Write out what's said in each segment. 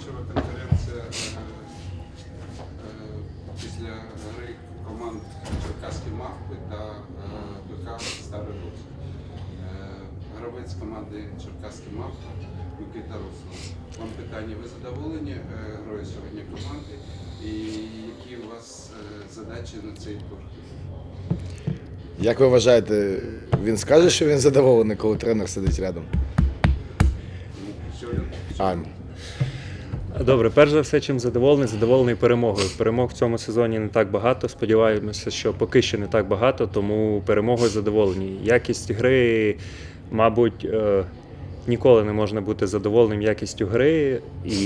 матчева конференція е, е, після гри команд Черкаські мавпи та е, ПК Старий Рус. Гравець команди Черкаські мавпи Микита Руслан. Вам питання, ви задоволені грою сьогодні команди і які у вас задачі на цей тур? Як ви вважаєте, він скаже, що він задоволений, коли тренер сидить рядом? Ну, що він? А, Добре, перш за все, чим задоволений, задоволений перемогою. Перемог в цьому сезоні не так багато. Сподіваємося, що поки що не так багато, тому перемогою задоволені. Якість гри, мабуть, е, ніколи не можна бути задоволеним якістю гри, і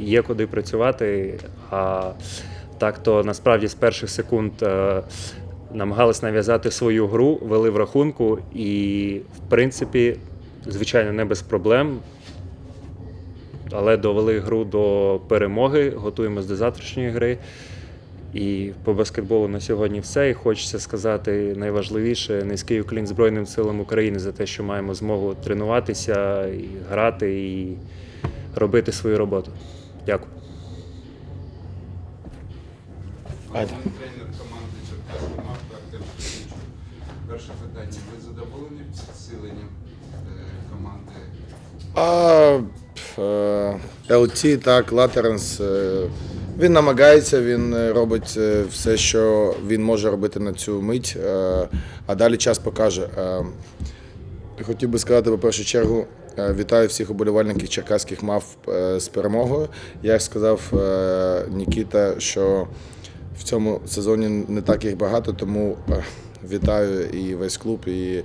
є куди працювати. А так то насправді з перших секунд е, намагались нав'язати свою гру, вели в рахунку, і в принципі, звичайно, не без проблем але довели гру до перемоги, готуємось до завтрашньої гри. І по баскетболу на сьогодні все. І хочеться сказати найважливіше низький уклін Збройним силам України за те, що маємо змогу тренуватися, і грати і робити свою роботу. Дякую. Айда. Тренер команди Марта Перше питання. Ви задоволені підсиленням е, команди? А е, LT, так, Латеренс. е, Він намагається, він е, робить все, що він може робити на цю мить, а далі час покаже. Хотів би сказати, по першу чергу, вітаю всіх уболівальників черкаських мав з перемогою. Як сказав Нікіта, що в цьому сезоні не так їх багато, тому вітаю і весь клуб, і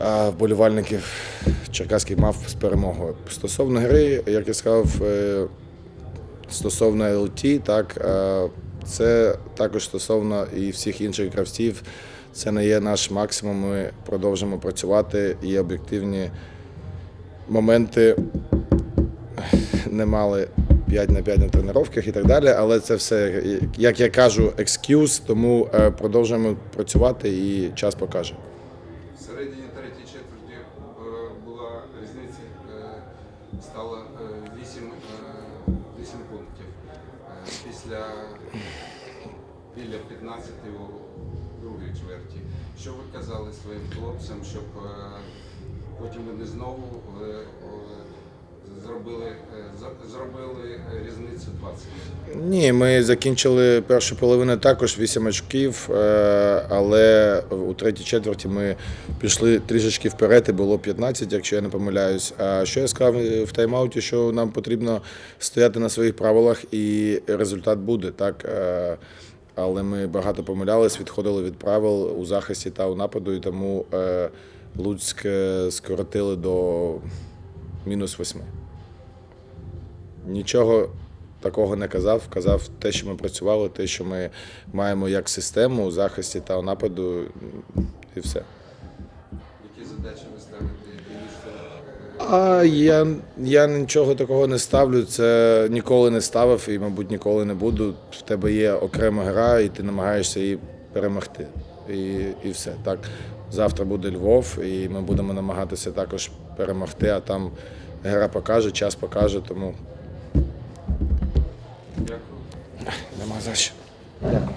вболівальників черкаських мав з перемогою. Стосовно гри, як я сказав, е, стосовно LT, так, е, це також стосовно і всіх інших гравців. Це не є наш максимум. Ми продовжимо працювати. Є об'єктивні моменти. Не мали 5 на 5 на тренуваннях і так далі. Але це все, як я кажу, екскюз, тому е, продовжуємо працювати і час покаже. Стало е, 8, е, 8 пунктів. Е, Після біля 15 у другій чверті. Що ви казали своїм хлопцям, щоб е, потім вони знову е, е, зробили, е, зробили різницю 20? Ні, ми закінчили першу половину також 8 очків, е, але у третій четверті ми пішли трішечки вперед і було 15, якщо я не помиляюсь. А що я сказав в тайм-ауті, що нам потрібно стояти на своїх правилах і результат буде. так. Е, Але ми багато помилялись, відходили від правил у захисті та у нападу, і тому е, Луцьк е, скоротили до мінус восьми. Нічого такого не казав. Казав те, що ми працювали, те, що ми маємо як систему у захисті та у нападу, і все. Які задачі ви ставите? А я, я нічого такого не ставлю. Це ніколи не ставив і, мабуть, ніколи не буду. В тебе є окрема гра, і ти намагаєшся її перемогти. І, і все. Так. Завтра буде Львов, і ми будемо намагатися також перемогти, а там гра покаже, час покаже, тому Дякую. нема за що. Дякую.